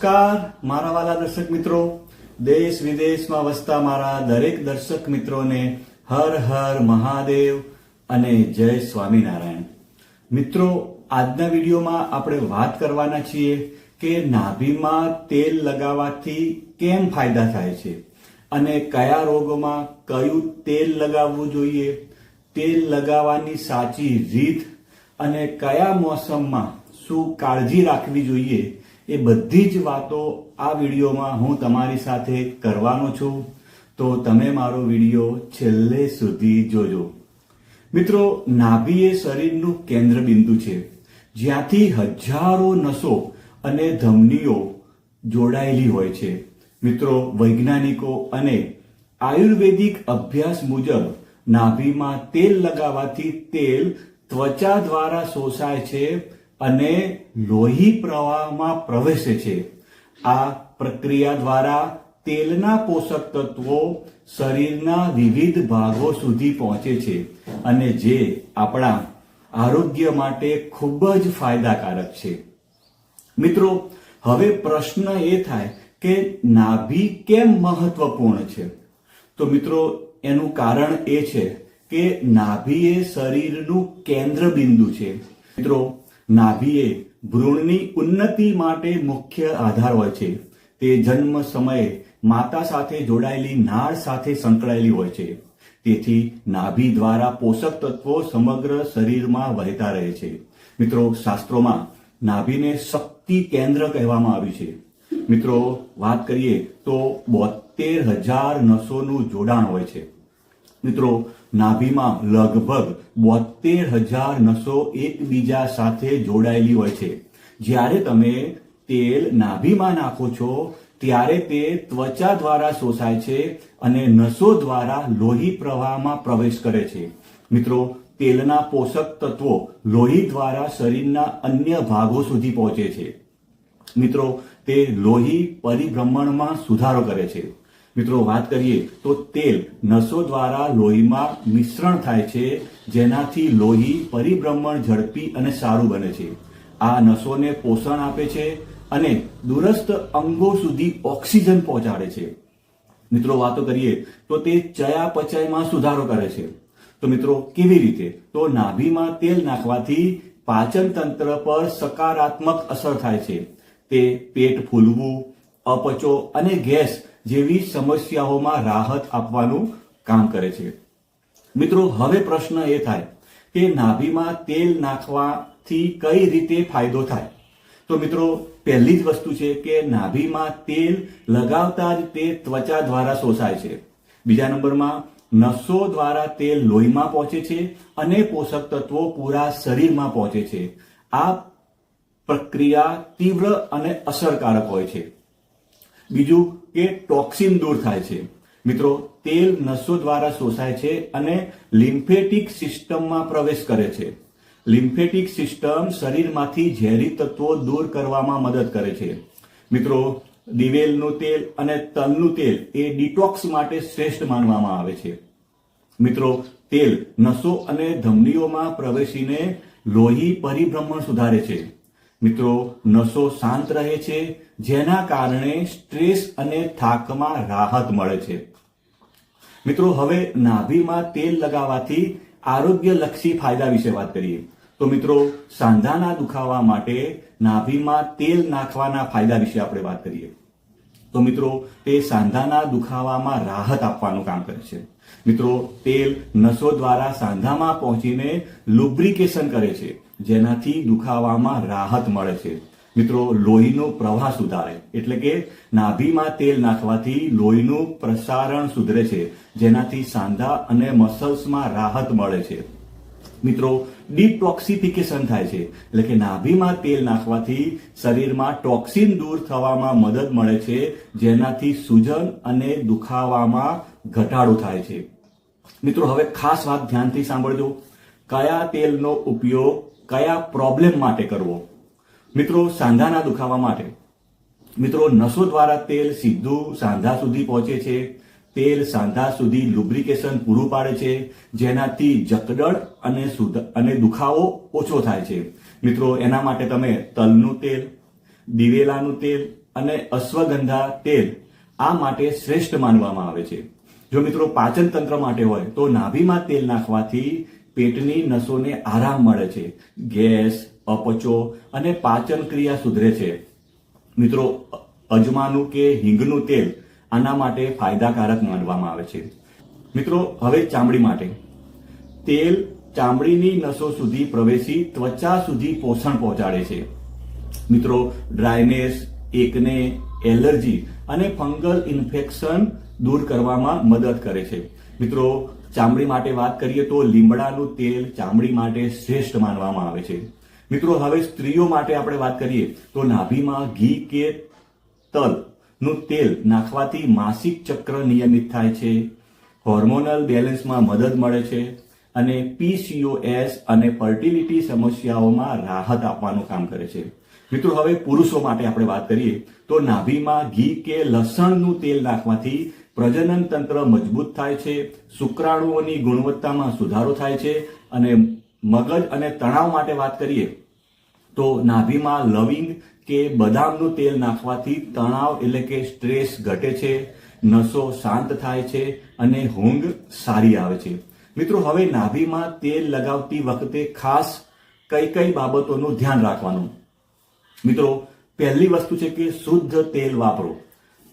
નમસ્કાર, મારા વાલા દર્શક મિત્રો. દેશ વિદેશમાં વસતા મારા દરેક દર્શક મિત્રોને હર હર મહાદેવ અને જય સ્વામિનારાયણ. મિત્રો, આજના વિડીયોમાં આપણે વાત કરવાના છીએ કે નાભીમાં તેલ લગાવવાથી કેમ ફાયદા થાય છે અને કયા રોગોમાં કયું તેલ લગાવવું જોઈએ, તેલ લગાવવાની સાચી રીત અને કયા મોસમમાં શું કાળજી રાખવી જોઈએ એ બધી જ વાતો આ વિડીયોમાં હું તમારી સાથે કરવાનો છું. તો તમે મારો વીડિયો છેલ્લે સુધી જોજો. મિત્રો નાભી એ શરીરનું કેન્દ્ર બિંદુ છે. જ્યાંથી હજારો નસો અને ધમનીઓ જોડાયેલી હોય છે. મિત્રો, વૈજ્ઞાનિકો અને આયુર્વેદિક અભ્યાસ મુજબ નાભીમાં તેલ લગાવવાથી તેલ ત્વચા દ્વારા શોષાય છે અને લોહી પ્રવાહમાં પ્રવેશે છે. આ પ્રક્રિયા દ્વારા તેલના પોષક તત્વો શરીરના વિવિધ ભાગો સુધી પહોંચે છે અને જે આપણા આરોગ્ય માટે ખૂબ જ ફાયદાકારક છે. મિત્રો, હવે પ્રશ્ન એ થાય કે નાભી કેમ મહત્વપૂર્ણ છે? તો મિત્રો, એનું કારણ એ છે કે નાભી એ શરીરનું કેન્દ્ર બિંદુ છે. મિત્રો નાભી એ ભ્રૂણની ઉન્નતિ માટે મુખ્ય આધાર હોય છે. તે જન્મ સમયે માતા સાથે જોડાયેલી નાળ સાથે સંકળાયેલી હોય છે. તેથી નાભી દ્વારા પોષક તત્વો સમગ્ર શરીરમાં વહેતા રહે છે. મિત્રો, શાસ્ત્રોમાં નાભીને શક્તિ કેન્દ્ર કહેવામાં આવ્યું છે. મિત્રો, વાત કરીએ તો બોતેર હજાર નસોનું જોડાણ હોય છે. મિત્રો, નાભીમાં લગભગ બોતેર હજાર નસો એકબીજા સાથે જોડાયેલી હોય છે. જ્યારે તમે તેલ નાભીમાં નાખો છો, ત્યારે તે ત્વચા દ્વારા શોષાય છે અને નસો દ્વારા લોહી પ્રવાહમાં પ્રવેશ કરે છે. મિત્રો, તેલના પોષક તત્વો લોહી દ્વારા શરીરના અન્ય ભાગો સુધી પહોંચે છે. મિત્રો, તે લોહી પરિભ્રમણમાં સુધારો કરે છે. મિત્રો, વાત કરીએ તો તેલ નસો દ્વારા લોહીમાં મિશ્રણ થાય છે, જેનાથી લોહી પરિભ્રમણ ઝડપી અને સારું બને છે. આ નસોને પોષણ આપે છે અને દૂરસ્થ અંગો સુધી ઓક્સિજન પહોંચાડે છે. મિત્રો, વાતો કરીએ તો તે ચયાપચયમાં સુધારો કરે છે. તો મિત્રો, કેવી રીતે? તો નાભીમાં તેલ નાખવાથી પાચન તંત્ર પર સકારાત્મક અસર થાય છે. તે પેટ ફૂલવું, અપચો અને ગેસ જેવી સમસ્યાઓમાં રાહત આપવાનું કામ કરે છે. મિત્રો, હવે પ્રશ્ન એ થાય કે નાભીમાં તેલ નાખવાથી કઈ રીતે ફાયદો થાય? તો મિત્રો, પહેલી જ વસ્તુ છે કે નાભીમાં તેલ લગાવતા જ તે ત્વચા દ્વારા શોષાય છે. બીજા નંબરમાં, નસો દ્વારા તેલ લોહીમાં પહોંચે છે અને પોષક તત્વો પૂરા શરીરમાં પહોંચે છે. આ પ્રક્રિયા તીવ્ર અને અસરકારક હોય છે. બીજું કે ટોક્સિન દૂર થાય છે. મિત્રો, તેલ નસો દ્વારા શોષાય છે અને લિમ્ફેટિક સિસ્ટમમાં પ્રવેશ કરે છે. લિમ્ફેટિક સિસ્ટમ શરીરમાંથી ઝેરી તત્વો દૂર કરવામાં મદદ કરે છે. મિત્રો, દિવેલનું તેલ અને તલનું તેલ એ ડિટોક્સ માટે શ્રેષ્ઠ માનવામાં આવે છે. મિત્રો, તેલ નસો અને ધમનીઓમાં પ્રવેશીને લોહી પરિભ્રમણ સુધારે છે. મિત્રો, નસો શાંત રહે છે, જેના કારણે સ્ટ્રેસ અને થાકમાં રાહત મળે છે. મિત્રો, હવે નાભીમાં તેલ લગાવવાથી આરોગ્યલક્ષી ફાયદા વિશે વાત કરીએ. તો મિત્રો, સાંધાના દુખાવા માટે નાભીમાં તેલ નાખવાના ફાયદા વિશે આપણે વાત કરીએ. તો મિત્રો, તે સાંધાના દુખાવામાં રાહત આપવાનું કામ કરે છે. મિત્રો, તેલ નસો દ્વારા સાંધામાં પહોંચીને લુબ્રિકેશન કરે છે. જેનાથી દુખાવામાં રાહત મળે છે. મિત્રો, લોહીનો પ્રવાહ સુધારે. એટલે કે નાભીમાં તેલ નાખવાથી લોહીનું પ્રસારણ સુધરે છે, જેનાથી સાંધા અને મસલ્સમાં રાહત મળે છે. મિત્રો, ડિટોક્સિફિકેશન થાય છે. એટલે કે નાભીમાં તેલ નાખવાથી શરીરમાં ટોક્સિન દૂર થવામાં મદદ મળે છે, જેનાથી સૂજન અને દુખાવામાં ઘટાડો થાય છે. મિત્રો, હવે ખાસ વાત ધ્યાનથી સાંભળજો. કયા તેલનો ઉપયોગ કયા પ્રોબ્લેમ માટે કરવો? મિત્રો, સાંધાના દુખાવા માટે. મિત્રો, નસો દ્વારા તેલ સીધું સાંધા સુધી પહોંચે છે. તેલ સાંધા સુધી લુબ્રિકેશન પૂરું પાડે છે, જેનાથી જકડળ અને અને દુખાવો ઓછો થાય છે. મિત્રો, એના માટે તમે તલનું તેલ, દિવેલાનું તેલ અને અશ્વગંધા તેલ આ માટે શ્રેષ્ઠ માનવામાં આવે છે. જો મિત્રો પાચન તંત્ર માટે હોય, તો નાભીમાં તેલ નાખવાથી પેટની નસોને આરામ મળે છે, ગેસ, અપચો અને પાચન ક્રિયા સુધરે છે. મિત્રો, અજમાનું કે હિંગનું તેલ આના માટે ફાયદાકારક માનવામાં આવે છે. મિત્રો, હવે ચામડી માટે. તેલ ચામડીની નસો સુધી પ્રવેશી ત્વચા સુધી પોષણ પહોંચાડે છે. મિત્રો, ડ્રાયનેસ, એકને, એલર્જી અને ફંગલ ઇન્ફેક્શન દૂર કરવામાં મદદ કરે છે. મિત્રો ચામડી માટે વાત કરીએ તો લીમડાનું તેલ ચામડી માટે શ્રેષ્ઠ માનવામાં આવે છે. મિત્રો, હવે સ્ત્રીઓ માટે આપણે વાત કરીએ તો નાભીમાં ઘી કે તલનું તેલ નાખવાથી માસિક ચક્ર નિયમિત થાય છે, હોર્મોનલ બેલેન્સમાં મદદ મળે છે અને પીસીઓએસ અને ફર્ટિલિટી સમસ્યાઓમાં રાહત આપવાનું કામ કરે છે. મિત્રો, હવે પુરુષો માટે આપણે વાત કરીએ તો નાભીમાં ઘી કે લસણનું તેલ નાખવાથી પ્રજનન તંત્ર મજબૂત થાય છે, શુક્રાણુઓની ગુણવત્તામાં સુધારો થાય છે અને મગજ અને તણાવ માટે વાત કરીએ તો નાભીમાં લવિંગ કે બદામનું તેલ નાખવાથી તણાવ એટલે કે સ્ટ્રેસ ઘટે છે, નસો શાંત થાય છે અને ઊંઘ સારી આવે છે. મિત્રો, હવે નાભીમાં તેલ લગાવતી વખતે ખાસ કઈ કઈ બાબતોનું ધ્યાન રાખવાનું? મિત્રો, પહેલી વસ્તુ છે કે શુદ્ધ તેલ વાપરો.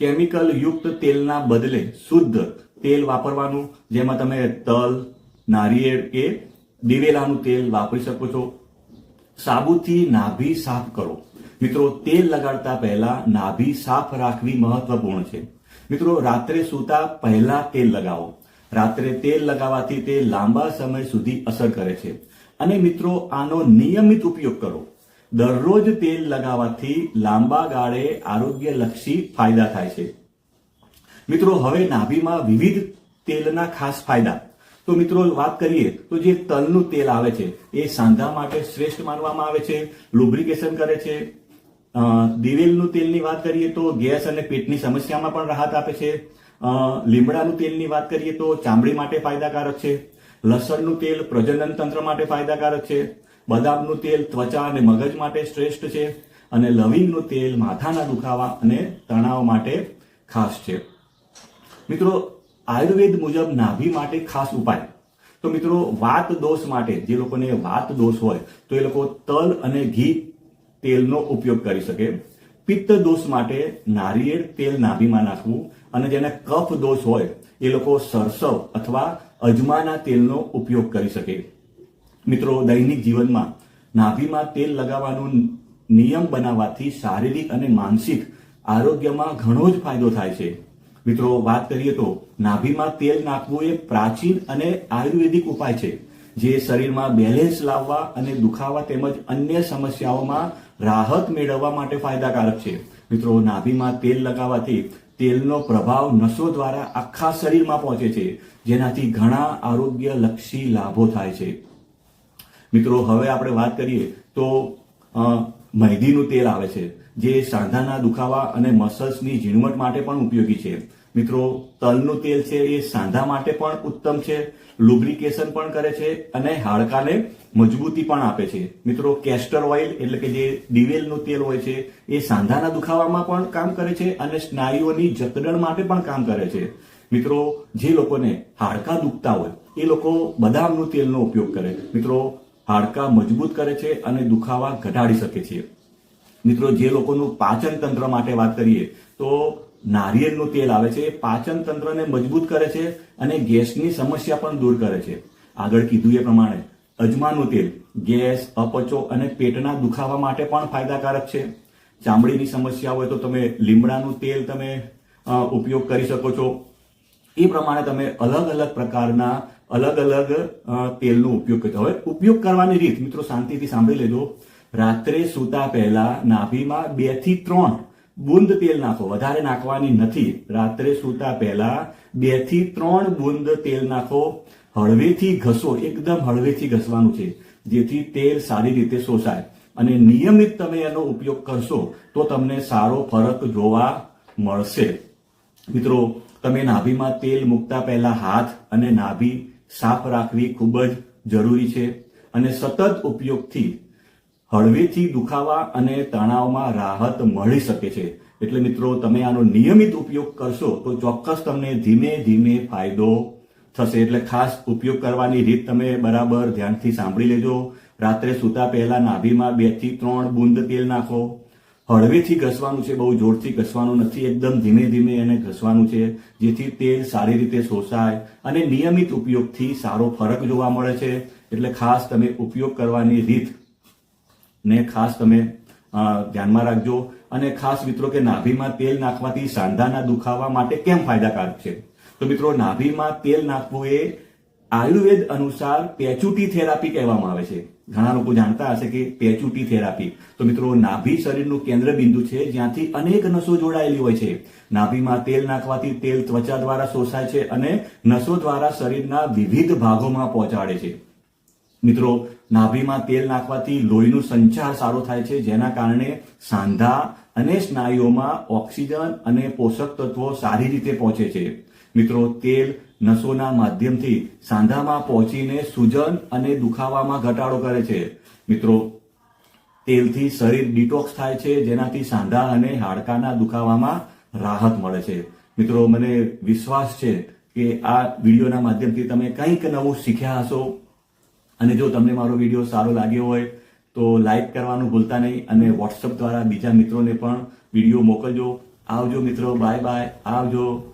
કેમિકલ યુક્ત તેલના બદલે શુદ્ધ તેલ વાપરવાનું, જેમાં તમે તલ, નારિયેળ કે દિવેલાનું તેલ વાપરી શકો છો. સાબુથી નાભી સાફ કરો. મિત્રો, તેલ લગાડતા પહેલા નાભી સાફ રાખવી મહત્વપૂર્ણ છે. મિત્રો, રાત્રે સૂતા પહેલા તેલ લગાવો. રાત્રે તેલ લગાવવાથી તે લાંબા સમય સુધી અસર કરે છે. અને મિત્રો, આનો નિયમિત ઉપયોગ કરો. દરરોજ તેલ લગાવવાથી લાંબા ગાળે આરોગ્યલક્ષી ફાયદા થાય છે. મિત્રો, હવે નાભીમાં વિવિધ તેલના ખાસ ફાયદા. તો મિત્રો, વાત કરીએ તો જે તલનું તેલ આવે છે, એ સાંધા માટે શ્રેષ્ઠ માનવામાં આવે છે, લુબ્રિકેશન કરે છે. દિવેલનું તેલની વાત કરીએ તો ગેસ અને પેટની સમસ્યામાં પણ રાહત આપે છે. લીમડાનું તેલની વાત કરીએ તો ચામડી માટે ફાયદાકારક છે. લસણનું તેલ પ્રજનન તંત્ર માટે ફાયદાકારક છે. બદામનું તેલ ત્વચા અને મગજ માટે શ્રેષ્ઠ છે અને લવિંગનું તેલ માથાના દુખાવા અને તણાવ માટે ખાસ છે. મિત્રો, આયુર્વેદ મુજબ નાભી માટે ખાસ ઉપાય. તો મિત્રો, વાત દોષ માટે જે લોકોને વાત દોષ હોય, તો એ લોકો તલ અને ઘી તેલનો ઉપયોગ કરી શકે. પિત્ત દોષ માટે નારિયેળ તેલ નાભીમાં નાખવું અને જેને કફ દોષ હોય, એ લોકો સરસવ અથવા અજમાના તેલનો ઉપયોગ કરી શકે. મિત્રો, દૈનિક જીવનમાં નાભીમાં તેલ લગાવવાનું નિયમ બનાવવાથી શારીરિક અને માનસિક આરોગ્યમાં ઘણો જ ફાયદો થાય છે. મિત્રો, વાત કરીએ તો નાભીમાં તેલ નાખવું એ પ્રાચીન અને આયુર્વેદિક ઉપાય છે, જે શરીરમાં બેલેન્સ લાવવા અને દુખાવા તેમજ અન્ય સમસ્યાઓમાં રાહત મેળવવા માટે ફાયદાકારક છે. મિત્રો, નાભીમાં તેલ લગાવવાથી તેલનો પ્રભાવ નસો દ્વારા આખા શરીરમાં પહોંચે છે, જેનાથી ઘણા આરોગ્યલક્ષી લાભો થાય છે. મિત્રો, હવે આપણે વાત કરીએ તો મહેંદીનું તેલ આવે છે, જે સાંધાના દુખાવા અને મસલ્સની ઝીણવટ માટે પણ ઉપયોગી છે. મિત્રો, તલનું તેલ છે એ સાંધા માટે પણ ઉત્તમ છે, લુબ્રિકેશન પણ કરે છે અને હાડકાને મજબૂતી પણ આપે છે. મિત્રો, કેસ્ટર ઓઇલ એટલે કે જે દિવેલનું તેલ હોય છે, એ સાંધાના દુખાવામાં પણ કામ કરે છે અને સ્નાયુઓની જકડણ માટે પણ કામ કરે છે. મિત્રો, જે લોકોને હાડકા દુખતા હોય, એ લોકો બદામનું તેલનો ઉપયોગ કરે. મિત્રો હાડકા મજબૂત કરે છે અને દુખાવા ઘટાડી શકે છે. મિત્રો, જે લોકોનું પાચન તંત્ર માટે વાત કરીએ, તો નારિયેળનું તેલ આવે છે. પાચન તંત્રને મજબૂત કરે છે અને ગેસની સમસ્યા પણ દૂર કરે છે. આગળ કીધું એ પ્રમાણે, અજમાનું તેલ ગેસ, અપચો અને પેટના દુખાવા માટે પણ ફાયદાકારક છે. ચામડીની સમસ્યા હોય તો તમે લીમડાનું તેલ તમે ઉપયોગ કરી શકો છો. એ પ્રમાણે તમે અલગ અલગ પ્રકારના અલગ અલગ તેલનો ઉપયોગ કરતા હવે ઉપયોગ કરવાની રીત, મિત્રો, શાંતિથી સાંભળી લેજો. રાત્રે સૂતા પહેલા નાભીમાં બેથી ત્રણ બુંદ તેલ નાખો. વધારે નાખવાની નથી. રાત્રે સૂતા પહેલા બેથી ત્રણ બુંદ તેલ નાખો. હળવેથી ઘસો, એકદમ હળવેથી ઘસવાનું છે, જેથી તેલ સારી રીતે શોષાય. અને નિયમિત તમે એનો ઉપયોગ કરશો, તો તમને સારો ફરક જોવા મળશે. મિત્રો, તમે નાભીમાં તેલ મૂકતા પહેલા હાથ અને નાભી સાફ રાખવી ખૂબ જ જરૂરી છે અને સતત ઉપયોગથી હળવેથી દુખાવા અને તણાવમાં રાહત મળી શકે છે. એટલે મિત્રો, તમે આનો નિયમિત ઉપયોગ કરશો તો ચોક્કસ તમને ધીમે ધીમે ફાયદો થશે. એટલે ખાસ ઉપયોગ કરવાની રીત તમે બરાબર ધ્યાનથી સાંભળી લેજો. રાત્રે સૂતા પહેલા નાભીમાં બેથી ત્રણ બુંદ તેલ નાખો. હળવેથી ઘસવાનું છે, બહુ જોરથી ઘસવાનું નથી, એકદમ ધીમે ધીમે એને ઘસવાનું છે, જેથી તેલ સારી રીતે શોષાય અને નિયમિત ઉપયોગથી સારો ફરક જોવા મળે છે. એટલે ખાસ તમે ઉપયોગ કરવાની રીત ને ખાસ તમે ધ્યાનમાં રાખજો. અને ખાસ મિત્રો કે નાભીમાં તેલ નાખવાથી સાંધાના દુખાવા માટે કેમ ફાયદાકારક છે? તો મિત્રો, નાભીમાં તેલ નાખવું એ આયુર્વેદ અનુસાર પેચુટી થેરાપી કહેવામાં આવે છે. ઘણા લોકો જાણતા હશે કે પેચુટી થેરાપી. તો મિત્રો, નાભી શરીરનું કેન્દ્ર બિંદુ છે, જ્યાંથી અનેક નસો જોડાયેલી હોય છે. નાભીમાં તેલ નાખવાથી તેલ ત્વચા દ્વારા શોષાય છે અને નસો દ્વારા શરીરના વિવિધ ભાગોમાં પહોંચાડે છે. મિત્રો, નાભીમાં તેલ નાખવાથી લોહીનું સંચાર સારો થાય છે, જેના કારણે સાંધા અને સ્નાયુઓમાં ઓક્સિજન અને પોષક તત્વો સારી રીતે પહોંચે છે. મિત્રો, તેલ નસોના માધ્યમથી સાંધામાં પહોંચીને સૂજન અને દુખાવામાં ઘટાડો કરે છે. મિત્રો, તેલથી શરીર ડિટોક્સ થાય છે, જેનાથી સાંધા અને હાડકાના દુખાવામાં રાહત મળે છે. મિત્રો, મને વિશ્વાસ છે કે આ વિડીયોના માધ્યમથી તમે કંઈક નવું શીખ્યા હશો. અને જો તમને મારો વીડિયો સારો લાગ્યો હોય, તો લાઈક કરવાનું ભૂલતા નહીં અને વોટ્સઅપ દ્વારા બીજા મિત્રોને પણ વીડિયો મોકલજો. આવજો મિત્રો, બાય બાય. આવજો.